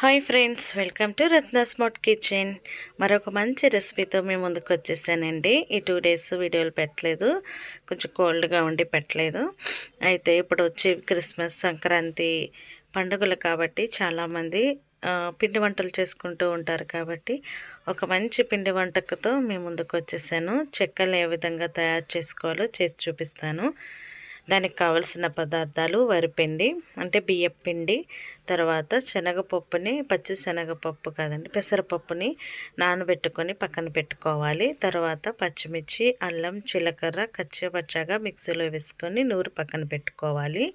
Hi friends welcome to Ratna smart kitchen. మరొక మంచి రెసిపీతో మేము ముందుకు వచ్చేసానండి. ఈ టూ డేస్ వీడియోలు పెట్టలేదు. కొంచెం కోల్డ్గా ఉండి పెట్టలేదు. అయితే ఇప్పుడు వచ్చే క్రిస్మస్ సంక్రాంతి పండుగలు కాబట్టి చాలామంది పిండి వంటలు చేసుకుంటూ ఉంటారు కాబట్టి ఒక మంచి పిండి వంటకతో మేము ముందుకు వచ్చేసాను. చెక్కలు ఏ విధంగా తయారు చేసుకోవాలో చేసి చూపిస్తాను. దానికి కావలసిన పదార్థాలు వరిపిండి అంటే బియ్యం పిండి తర్వాత శనగపప్పుని పచ్చి శనగపప్పు కాదండి పెసరపప్పుని నానబెట్టుకొని పక్కన పెట్టుకోవాలి. తర్వాత పచ్చిమిర్చి అల్లం జీలకర్ర కచ్చపచ్చగా మిక్సీలో వేసుకొని నూరు పక్కన పెట్టుకోవాలి.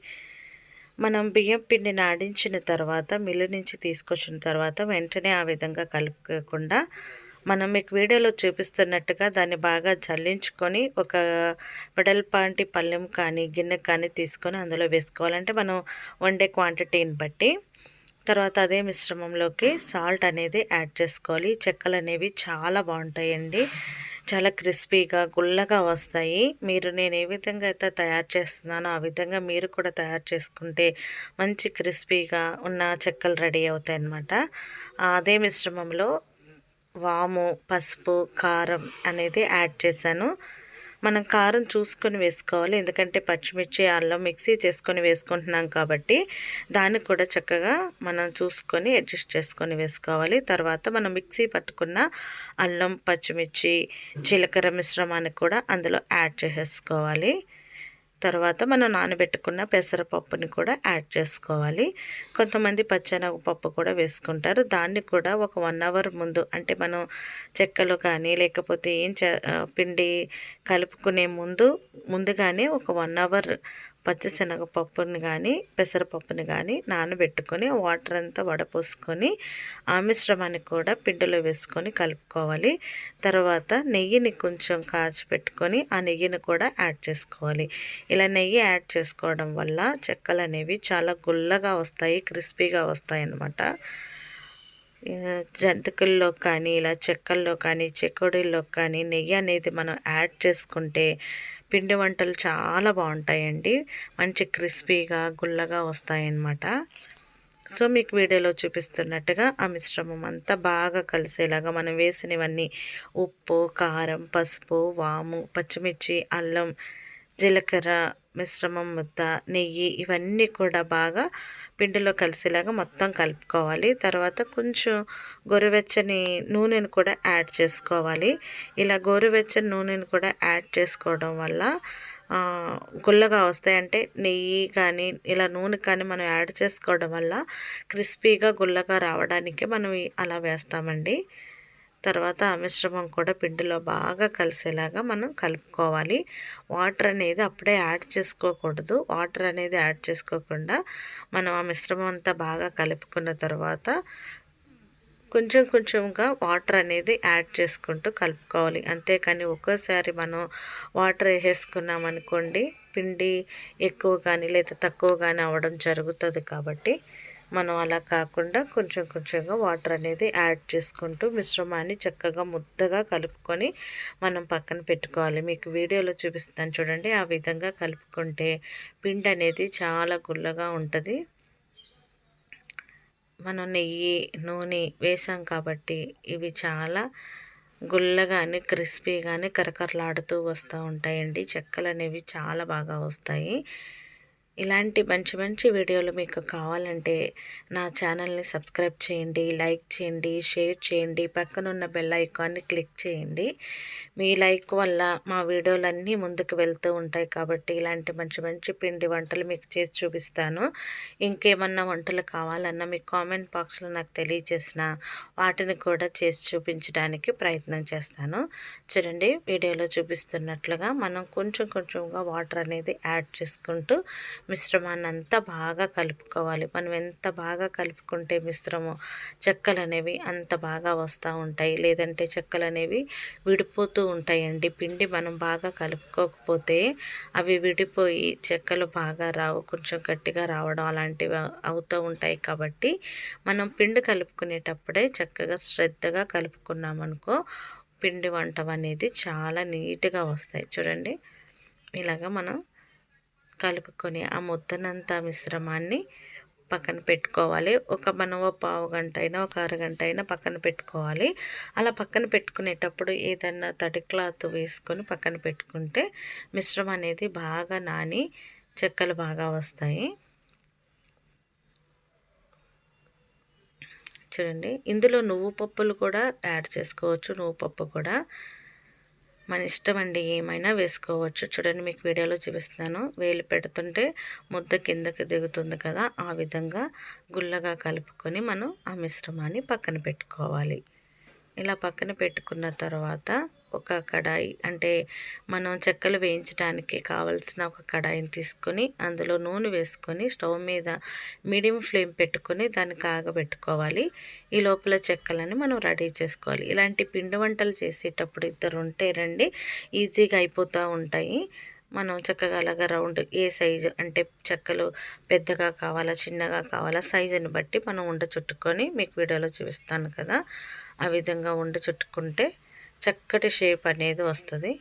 మనం బియ్యం పిండిని ఆడించిన తర్వాత మిల్లు నుంచి తీసుకొచ్చిన తర్వాత వెంటనే ఆ విధంగా కలుపుకోకుండా మనం మీకు వీడియోలో చూపిస్తున్నట్టుగా దాన్ని బాగా చల్లించుకొని ఒక వెడల్పాంటి పళ్ళెం కానీ గిన్నె కానీ తీసుకొని అందులో వేసుకోవాలంటే మనం వండే క్వాంటిటీని బట్టి. తర్వాత అదే మిశ్రమంలోకి సాల్ట్ అనేది యాడ్ చేసుకోవాలి. చెక్కలు అనేవి చాలా బాగుంటాయండి. చాలా క్రిస్పీగా గుల్లగా వస్తాయి. మీరు నేను ఏ విధంగా అయితే తయారు చేస్తున్నానో ఆ విధంగా మీరు కూడా తయారు చేసుకుంటే మంచి క్రిస్పీగా ఉన్న చెక్కలు రెడీ అవుతాయి అన్నమాట అదే మిశ్రమంలో వాము పసుపు కారం అనేది యాడ్ చేశాను. మనం కారం చూసుకొని వేసుకోవాలి. ఎందుకంటే పచ్చిమిర్చి అల్లం మిక్సీ చేసుకొని వేసుకుంటున్నాం కాబట్టి దాన్ని కూడా చక్కగా మనం చూసుకొని అడ్జస్ట్ చేసుకొని వేసుకోవాలి. తర్వాత మనం మిక్సీ పట్టుకున్న అల్లం పచ్చిమిర్చి జీలకర్ర మిశ్రమాన్ని కూడా అందులో యాడ్ చేసేసుకోవాలి. తర్వాత మనం నానబెట్టుకున్న పెసరపప్పుని కూడా యాడ్ చేసుకోవాలి. కొంతమంది పప్పు కూడా వేసుకుంటారు. దాన్ని కూడా ఒక వన్ అవర్ ముందు అంటే మనం చెక్కలు కానీ లేకపోతే ఏం పిండి కలుపుకునే ముందు ముందుగానే ఒక వన్ అవర్ పచ్చిశనగపప్పుని కానీ పెసరపప్పుని కానీ నానబెట్టుకొని వాటర్ అంతా వడపోసుకొని ఆ మిశ్రమాన్ని కూడా పిండిలో వేసుకొని కలుపుకోవాలి. తర్వాత నెయ్యిని కొంచెం కాచి పెట్టుకొని ఆ నెయ్యిని కూడా యాడ్ చేసుకోవాలి. ఇలా నెయ్యి యాడ్ చేసుకోవడం వల్ల చెక్కలు అనేవి చాలా గుల్లగా వస్తాయి క్రిస్పీగా వస్తాయి అన్నమాట జంతికల్లో కానీ ఇలా చెక్కల్లో కానీ చెకోడీల్లో కానీ నెయ్యి అనేది మనం యాడ్ చేసుకుంటే పిండి వంటలు చాలా బాగుంటాయండి. మంచి క్రిస్పీగా గుల్లగా వస్తాయన్నమాట. సో మీకు వీడియోలో చూపిస్తున్నట్టుగా ఆ మిశ్రమం అంతా బాగా కలిసేలాగా మనం వేసినవన్నీ ఉప్పు కారం పసుపు వాము పచ్చిమిర్చి అల్లం జీలకర్ర మిశ్రమం ముద్ద నెయ్యి ఇవన్నీ కూడా బాగా పిండిలో కలిసేలాగా మొత్తం కలుపుకోవాలి. తర్వాత కొంచెం గోరువెచ్చని నూనెను కూడా యాడ్ చేసుకోవాలి. ఇలా గోరువెచ్చని నూనెను కూడా యాడ్ చేసుకోవడం వల్ల గుల్లగా వస్తాయి. అంటే నెయ్యి కానీ ఇలా నూనె కానీ మనం యాడ్ చేసుకోవడం వల్ల క్రిస్పీగా గుల్లగా రావడానికి మనం అలా వేస్తామండి. తర్వాత ఆ మిశ్రమం కూడా పిండిలో బాగా కలిసేలాగా మనం కలుపుకోవాలి. వాటర్ అనేది అప్పుడే యాడ్ చేసుకోకూడదు. వాటర్ అనేది యాడ్ చేసుకోకుండా మనం ఆ మిశ్రమం అంతా బాగా కలుపుకున్న తర్వాత కొంచెం కొంచెంగా వాటర్ అనేది యాడ్ చేసుకుంటూ కలుపుకోవాలి. అంతేకాని ఒక్కోసారి మనం వాటర్ వేసుకున్నాం అనుకోండి పిండి ఎక్కువ కానీ లేదా తక్కువ కానీ అవ్వడం జరుగుతుంది కాబట్టి మనం అలా కాకుండా కొంచెం కొంచెంగా వాటర్ అనేది యాడ్ చేసుకుంటూ మిశ్రమాన్ని చక్కగా ముద్దగా కలుపుకొని మనం పక్కన పెట్టుకోవాలి. మీకు వీడియోలో చూపిస్తాను చూడండి. ఆ విధంగా కలుపుకుంటే పిండి అనేది చాలా గుల్లగా ఉంటుంది. మనం నెయ్యి నూనె వేసాం కాబట్టి ఇవి చాలా గుల్లగాని క్రిస్పీగాని కరకరలాడుతూ వస్తూ ఉంటాయండి. చెక్కలు అనేవి చాలా బాగా వస్తాయి. ఇలాంటి మంచి మంచి వీడియోలు మీకు కావాలంటే నా ఛానల్ని సబ్స్క్రైబ్ చేయండి లైక్ చేయండి షేర్ చేయండి పక్కనున్న బెల్ ఐకాన్ని క్లిక్ చేయండి. మీ లైక్ వల్ల మా వీడియోలన్నీ ముందుకు వెళ్తూ ఉంటాయి కాబట్టి ఇలాంటి మంచి మంచి పిండి వంటలు మీకు చేసి చూపిస్తాను. ఇంకేమన్నా వంటలు కావాలన్నా మీ కామెంట్ బాక్స్లో నాకు తెలియజేసిన వాటిని కూడా చేసి చూపించడానికి ప్రయత్నం చేస్తాను. చూడండి వీడియోలో చూపిస్తున్నట్లుగా మనం కొంచెం కొంచెంగా వాటర్ అనేది యాడ్ చేసుకుంటూ మిశ్రమాన్ని అంతా బాగా కలుపుకోవాలి. మనం ఎంత బాగా కలుపుకుంటే మిశ్రమం చెక్కలు అనేవి అంత బాగా వస్తూ ఉంటాయి. లేదంటే చెక్కలు అనేవి విడిపోతూ ఉంటాయండి. పిండి మనం బాగా కలుపుకోకపోతే అవి విడిపోయి చెక్కలు బాగా రావు. కొంచెం గట్టిగా రావడం అలాంటివి అవుతూ ఉంటాయి కాబట్టి మనం పిండి కలుపుకునేటప్పుడే చక్కగా శ్రద్ధగా కలుపుకున్నామనుకో పిండి వంట అనేది చాలా నీట్గా వస్తాయి. చూడండి. ఇలాగ మనం కలుపుకొని ఆ మొత్తనంతా మిశ్రమాన్ని పక్కన పెట్టుకోవాలి. ఒక మనం ఒక పావు గంట అయినా ఒక అరగంట అయినా పక్కన పెట్టుకోవాలి. అలా పక్కన పెట్టుకునేటప్పుడు ఏదన్నా తడి క్లాత్ వేసుకొని పక్కన పెట్టుకుంటే మిశ్రమం అనేది బాగా నాని చెక్కలు బాగా వస్తాయి. చూడండి ఇందులో నువ్వు పప్పులు కూడా యాడ్ చేసుకోవచ్చు. నువ్వు పప్పు కూడా మన ఇష్టం అండి ఏమైనా వేసుకోవచ్చు. చూడండి మీకు వీడియోలో చూపిస్తున్నాను. వేలు పెడుతుంటే ముద్ద కిందకి దిగుతుంది కదా ఆ విధంగా గుల్లగా కలుపుకొని మనం ఆ మిశ్రమాన్ని పక్కన పెట్టుకోవాలి. ఇలా పక్కన పెట్టుకున్న తర్వాత ఒక కడాయి అంటే మనం చెక్కలు వేయించడానికి కావలసిన ఒక కడాయిని తీసుకొని అందులో నూనె వేసుకొని స్టవ్ మీద మీడియం ఫ్లేమ్ పెట్టుకొని దాన్ని కాగబెట్టుకోవాలి. ఈ లోపల చెక్కలని మనం రెడీ చేసుకోవాలి. ఇలాంటి పిండి వంటలు చేసేటప్పుడు ఇద్దరు ఉంటే రండి ఈజీగా అయిపోతూ ఉంటాయి. మనం చక్కగా అలాగా రౌండ్ ఏ సైజు అంటే చెక్కలు పెద్దగా కావాలా చిన్నగా కావాలా సైజుని బట్టి మనం ఉండ చుట్టుకొని మీకు వీడియోలో చూపిస్తాను కదా. ఆ విధంగా ఉండ చుట్టుకుంటే చక్కటి షేప్ అనేది వస్తుంది.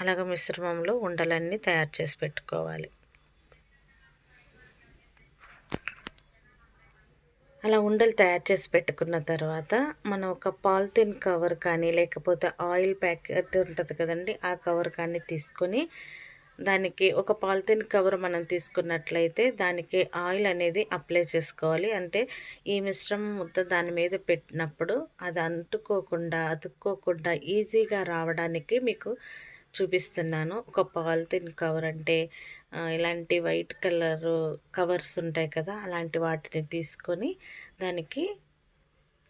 అలాగే మిశ్రమంలో ఉండలన్నీ తయారు చేసి పెట్టుకోవాలి. అలా ఉండలు తయారు చేసి పెట్టుకున్న తర్వాత మనం ఒక పాలిథిన్ కవర్ కానీ లేకపోతే ఆయిల్ ప్యాకెట్ ఉంటుంది కదండి ఆ కవర్ కానీ తీసుకొని దానికి ఒక పాలిథిన్ కవర్ మనం తీసుకున్నట్లయితే దానికి ఆయిల్ అనేది అప్లై చేసుకోవాలి. అంటే ఈ మిశ్రమం ముద్ద దాని మీద పెట్టినప్పుడు అది అంటుకోకుండా అతుక్కోకుండా ఈజీగా రావడానికి మీకు చూపిస్తున్నాను. ఒక పాలిథిన్ కవర్ అంటే ఇలాంటి వైట్ కలర్ కవర్స్ ఉంటాయి కదా అలాంటి వాటిని తీసుకొని దానికి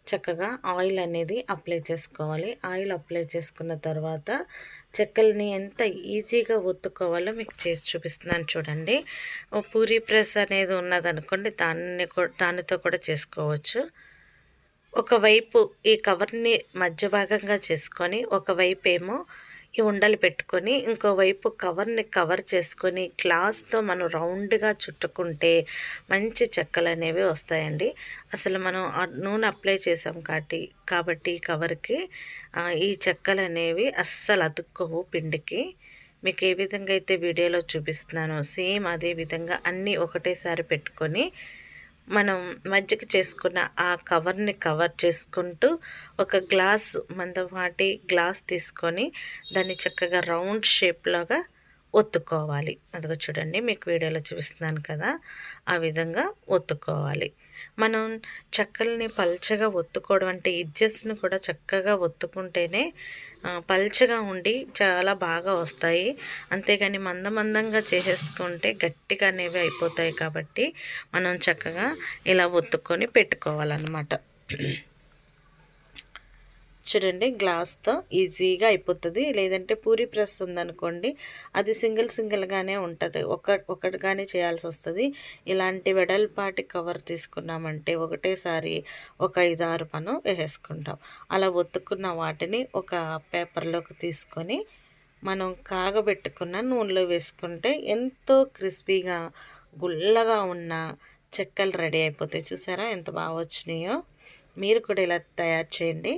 చక్కగా ఆయిల్ అనేది అప్లై చేసుకోవాలి. ఆయిల్ అప్లై చేసుకున్న తర్వాత చెక్కల్ని ఎంత ఈజీగా ఒత్తుకోవాలో మీకు చేసి చూపిస్తున్నాను చూడండి. పూరి ప్రెస్ అనేది ఉన్నదనుకోండి దాన్ని దానితో కూడా చేసుకోవచ్చు. ఒకవైపు ఈ కవర్ని మధ్య భాగంగా చేసుకొని ఒకవైపు ఏమో ఈ ఉండలు పెట్టుకొని ఇంకోవైపు కవర్ని కవర్ చేసుకొని క్లాస్తో మనం రౌండ్గా చుట్టుకుంటే మంచి చెక్కలు అనేవి వస్తాయండి. అసలు మనం నూనె అప్లై చేసాం కాబట్టి కాబట్టి కవర్కి ఈ చెక్కలు అనేవి అస్సలు అతుక్కోవు పిండికి. మీకు ఏ విధంగా అయితే వీడియోలో చూపిస్తున్నానో సేమ్ అదే విధంగా అన్నీ ఒకటేసారి పెట్టుకొని మనం మజ్జిగ చేసుకున్న ఆ కవర్ని కవర్ చేసుకుంటూ ఒక గ్లాస్ మందపాటి గ్లాస్ తీసుకొని దాన్ని చక్కగా రౌండ్ షేప్లాగా ఒత్తుకోవాలి. అదిగో చూడండి మీకు వీడియోలో చూపిస్తున్నాను కదా. ఆ విధంగా ఒత్తుకోవాలి. మనం చెక్కల్ని పల్చగా ఒత్తుకోవడం అంటే ఇజ్జెస్ని కూడా చక్కగా ఒత్తుకుంటేనే పల్చగా ఉండి చాలా బాగా వస్తాయి. అంతేగాని మందమందంగా చేసేసుకుంటే గట్టిగా అనేవి అయిపోతాయి కాబట్టి మనం చక్కగా ఇలా ఒత్తుకొని పెట్టుకోవాలన్నమాట. చూడండి గ్లాస్తో ఈజీగా అయిపోతుంది. లేదంటే పూరి ప్రెస్ ఉందనుకోండి అది సింగిల్ సింగిల్గానే ఉంటుంది. ఒక ఒకటిగానే చేయాల్సి వస్తుంది ఇలాంటి వెడల్పాటి కవర్ తీసుకున్నామంటే ఒకటేసారి ఒక ఐదు ఆరు మనం వేసేసుకుంటాం. అలా ఒత్తుకున్న వాటిని ఒక పేపర్లోకి తీసుకొని మనం కాగబెట్టుకున్న నూనెలో వేసుకుంటే ఎంతో క్రిస్పీగా గుల్లగా ఉన్న చెక్కలు రెడీ అయిపోతాయి. చూసారా ఎంత బాగా వచ్చినాయో మీరు కూడా ఇలా తయారు చేయండి.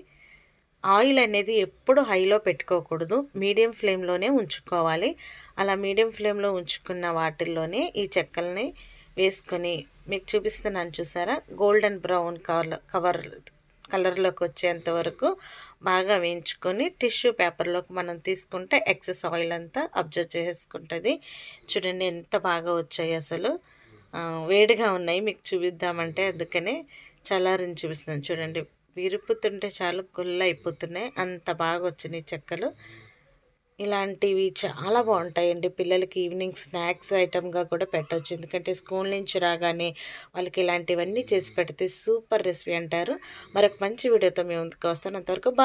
ఆయిల్ అనేది ఎప్పుడు హైలో పెట్టుకోకూడదు. మీడియం ఫ్లేమ్లోనే ఉంచుకోవాలి. అలా మీడియం ఫ్లేమ్లో ఉంచుకున్న వాటిల్లోనే ఈ చెక్కల్ని వేసుకొని మీకు చూపిస్తున్నాను చూసారా? గోల్డెన్ బ్రౌన్ కవర్ కవర్ కలర్లోకి వచ్చేంత వరకు బాగా వేయించుకొని టిష్యూ పేపర్లోకి మనం తీసుకుంటే ఎక్సెస్ ఆయిల్ అంతా అబ్జర్వ్ చేసుకుంటుంది చూడండి ఎంత బాగా వచ్చాయి అసలు. వేడిగా ఉన్నాయి. మీకు చూపిద్దామంటే అందుకనే చల్లారిని చూపిస్తున్నాను. చూడండి విరుపుతుంటే చాలు గుల్ల అయిపోతున్నాయి. అంత బాగా వచ్చినాయి చెక్కలు. ఇలాంటివి చాలా బాగుంటాయండి. పిల్లలకి ఈవినింగ్ స్నాక్స్ ఐటమ్గా కూడా పెట్టవచ్చు ఎందుకంటే స్కూల్ నుంచి రాగానే వాళ్ళకి ఇలాంటివన్నీ చేసి పెడితే సూపర్ రెసిపీ అంటారు. మరొక మంచి వీడియోతో మేము ముందుకు వస్తాను. అంతవరకు బాగా